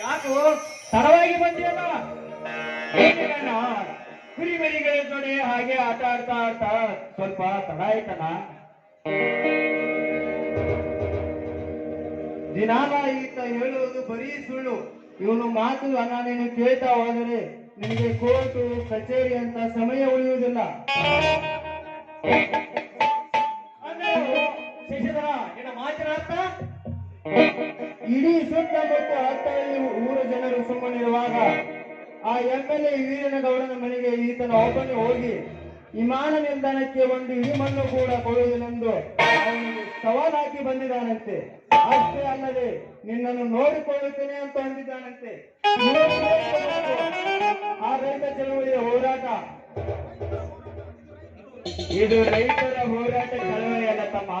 ಯಾಕೋ ತಡವಾಗಿ ಬಂದಿಯಲ್ಲ ಕುರಿ ಮರಿಗಳ ಜೊತೆ ಹಾಗೆ ಆಟ ಆಡ್ತಾ ಆಡ್ತಾ ಸ್ವಲ್ಪ ತಡ ಆಯ್ತಣ್ಣ. ದಿನಾಲ ಈತ ಹೇಳುವುದು ಬರೀ ಸುಳ್ಳು. ಇವನು ಮಾತು ನೀನು ಕೇಳ್ತಾ ಹೋದರೆ ನಿಮಗೆ ಕೋರ್ಟು, ಕಚೇರಿ ಅಂತ ಸಮಯ ಉಳಿಯುವುದಿಲ್ಲ. ಇಡೀ ಸುತ್ತಮುತ್ತ ಹತ್ತರಲ್ಲಿ ಊರ ಜನರು ಸುಮ್ಮನಿರುವಾಗ. ಆ ಎಂ ಎಲ್ ಎ ವೀರನಗೌಡನ ಮನೆಗೆ ಈತನ ಒಬ್ಬನೇ ಹೋಗಿ ವಿಮಾನ ನಿಲ್ದಾಣಕ್ಕೆ ಒಂದು ಇಡಿ ಮಣ್ಣು ಕೂಡ ಕೊಡುವುದಿല്ലെಂದು ಅವನಿಗೆ ಸವಾಲ್ ಹಾಕಿ ಬಂದಿದ್ದಾನಂತೆ. ಅಷ್ಟೇ ಅಲ್ಲದೆ ನಿನ್ನನ್ನು ನೋಡಿಕೊಳ್ಳುತ್ತೇನೆ ಅಂತ ಅಂದಿದ್ದಾನಂತೆ. ಆ ರೈತ ಚಳವಳಿಯ ಹೋರಾಟ. ಇದು ರೈತರ ಹೋರಾಟ ಚಳವಳಿ ಅಲ್ಲ ತಮ್ಮ.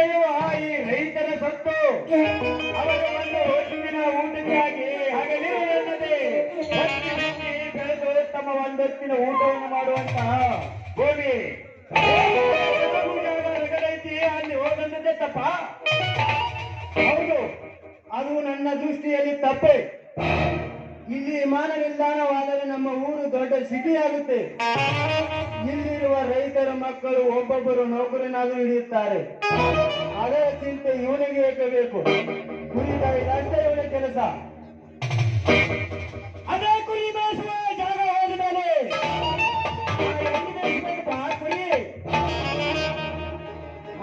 ಬೆಳೆಯುವ ಈ ರೈತರ ಸತ್ತು. ಅವರ ಒಂದು ಹೊತ್ತಿನ ಊಟಕ್ಕಾಗಿ ಹಗಲಿರುವುದಲ್ಲದೆ ಬೆಳೆದು ತಮ್ಮ ಒಂದೊತ್ತಿನ ಊಟವನ್ನು ಮಾಡುವಂತಹ ಭೂಮಿ ರಗಡೈತಿ ಅಲ್ಲಿ ಹೋಗಂದದ್ದೇ ತಪ್ಪ. ಹೌದು, ಅದು ನನ್ನ ದೃಷ್ಟಿಯಲ್ಲಿ ತಪ್ಪೇ. ಇಲ್ಲಿ ವಿಮಾನ ನಿಲ್ದಾಣವಾದರೆ ನಮ್ಮ ಊರು ದೊಡ್ಡ ಸಿಟಿ ಆಗುತ್ತೆ. ಇಲ್ಲಿರುವ ರೈತರ ಮಕ್ಕಳು ಒಬ್ಬೊಬ್ಬರು ನೌಕರನಾದರೂ ಹಿಡಿಯುತ್ತಾರೆ ಅದರ ಚಿಂತೆ ಇವನಿಗೆ ಏಕಬೇಕು. ಕುರಿ ಅಷ್ಟೇ ಇವನ ಕೆಲಸ. ಅದೇ ಕುರಿ ಬೇಸುವ ಜಾಗ ಹೋದ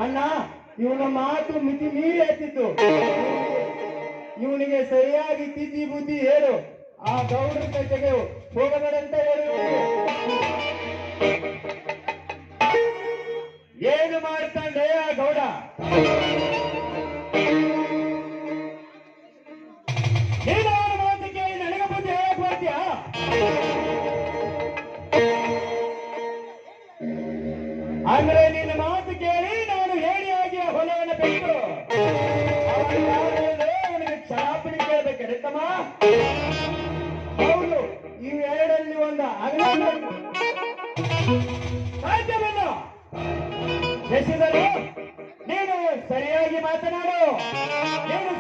ಅಣ್ಣ, ಇವನ ಮಾತು ಮಿತಿ ಮೀರಿ ಎತ್ತಿತ್ತು. ಇವನಿಗೆ ಸರಿಯಾಗಿ ತಿದ್ದಿ ಬುದ್ಧಿ ಹೇಳು. ಆ ಗೌಡರ ಕಟ್ಟೆಗೆ ಹೋಗಬೇಡಂತ ಹೇಳು. ಏನು ಮಾಡ್ತಾನೆ ಆ ಗೌಡ? ಅಂದ್ರೆ ನಿನ್ನ ಮಾತು ಕೇಳಿ ನಾನು ಹೇಳಿಯಾಗಿ ಆ ಹೊಲವನ್ನು ಬಿಟ್ಟು. ಅವನಿಗೆ ಕ್ಷಮಾಪಣೆ ಕೇಳಬೇಕು ತಮ್ಮ ಸಾಧ್ಯವಿಲ್ಲ ಎಸಿದರು ನೀನು ಸರಿಯಾಗಿ ಮಾತನಾಡು. ನೀನು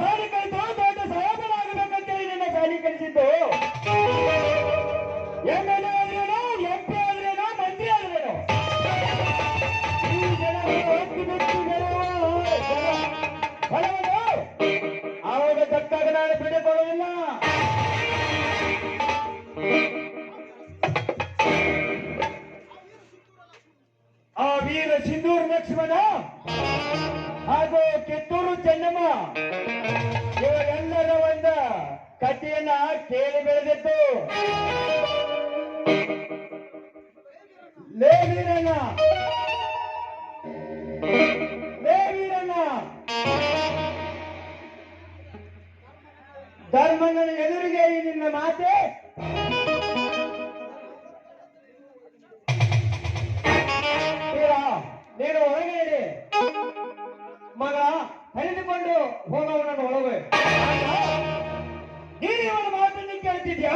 ವೀರ ಸಿಂಧೂರು ಲಕ್ಷ್ಮಣ ಹಾಗೂ ಕಿತ್ತೂರು ಚೆನ್ನಮ್ಮ. ಇವರೆಲ್ಲರ ಒಂದ ಕಥೆಯನ್ನ ಕೇಳಿ ಬೆಳೆದಿತ್ತು. ಲೇವೀರಣ್ಣ ಧರ್ಮನ ವೀರಣ್ಣ. ಧರ್ಮಣ್ಣನ ಎದುರಿಗೆ ಈ ನಿನ್ನ ಮಾತೆ. ನೀನು ಹೊರಗೆ ಇಡಿ ಮಗ ಹರಿದುಕೊಂಡು ಹೋಗವನನ್ನು ಒಳಗೆ. ನೀನು ಇವನ ಮಾತನ್ನು ಕೇಳ್ತಿದ್ಯಾ?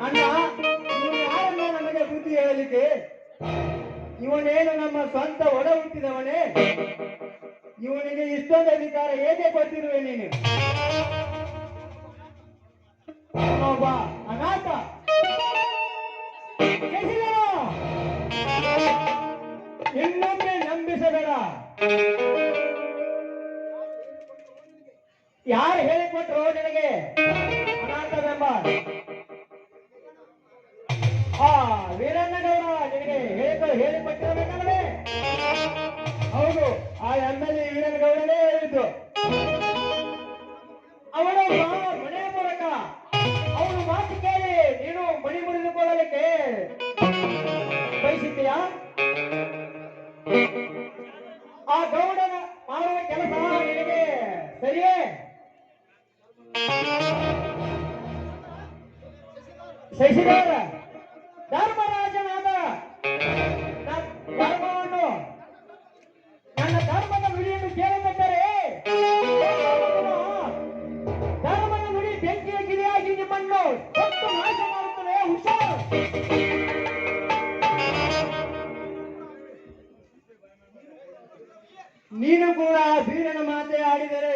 ಅಣ್ಣ ಬುದ್ಧಿ ಇವನೇನು ನಮ್ಮ ಸ್ವಂತ ಒಡ ಹುಟ್ಟಿದವನೇ? ಇವನಿಗೆ ಇಷ್ಟೊಂದು ಅಧಿಕಾರ ಹೇಗೆ ಕೊಟ್ಟಿರುವೆ ನೀನು? ಅನಾಥ. ಇನ್ನೊಮ್ಮೆ ನಂಬಿಸಬೇಡ. ಯಾರು ಹೇಳಿಕೊಟ್ರು ನಿನಗೆ? ಅನಾಥವೆಂಬ ಆ ವೀರಣ್ಣಗೌಡ ನಿನಗೆ ಹೇಳಿ ಹೌದು, ಆ ಎಂ ಎಲ್ ಎ ವೀರಣ್ಣಗೌಡನೇ ಹೇಳಿದ್ದು. ಅವನು ಮನೆಯ ಮನೆ ಮೂಲಕ, ಅವನು ಮಾತು ಕೇಳಿ ನೀನು ಮಣಿ ಮುರಿದುಕೊಳ್ಳಲಿಕ್ಕೆ ಬಯಸಿದ್ದೀಯಾ? ಆ ಗೌಡನ ಶಶಿಧರ ಧರ್ಮರಾಜನಾದ ಧರ್ಮವನ್ನು, ನನ್ನ ಧರ್ಮದ ನುಡಿಯನ್ನು ಕೇಳಬೇಕಾರೆ ಧರ್ಮದ ನುಡಿ ಬೆಂಕಿಯ ಗಿರಿಯಾಗಿ ನಿಮ್ಮನ್ನು ಹೊತ್ತು ನಾಶ ಮಾಡುತ್ತದೆ. ಹುಷಾರು. ನೀನು ಕೂಡ ಆ ವೀರನ ಮಾತೆ ಆಡಿದರೆ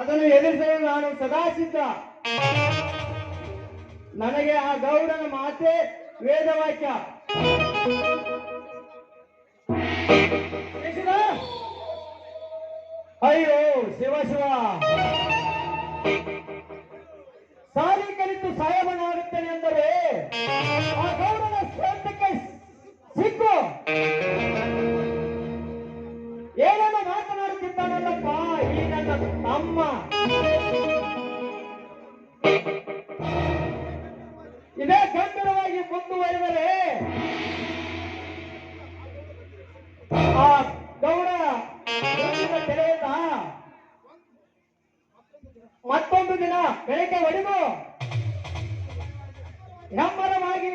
ಅದನ್ನು ಎದುರಿಸಲು ನಾನು ಸದಾ ಸಿದ್ಧ. ನನಗೆ ಆ ಗೌಡನ ಮಾತೆ ವೇದವಾಕ್ಯ? ಅಯ್ಯೋ ಶಿವ ಶಿವ ಸಾಲಿ ಕಲಿತು ಸಾಯಬನಾಗುತ್ತೇನೆ ಎಂದರೆ ಆ ಗೌಡನ ಮತ್ತೊಂದು ದಿನ ಬೆಳಗ್ಗೆ ಹೊಡೆದು ಹೆಮ್ಮರವಾಗಿ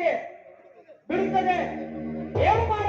ಬಿಡುತ್ತದೆ. ಏನು ಮಾಡ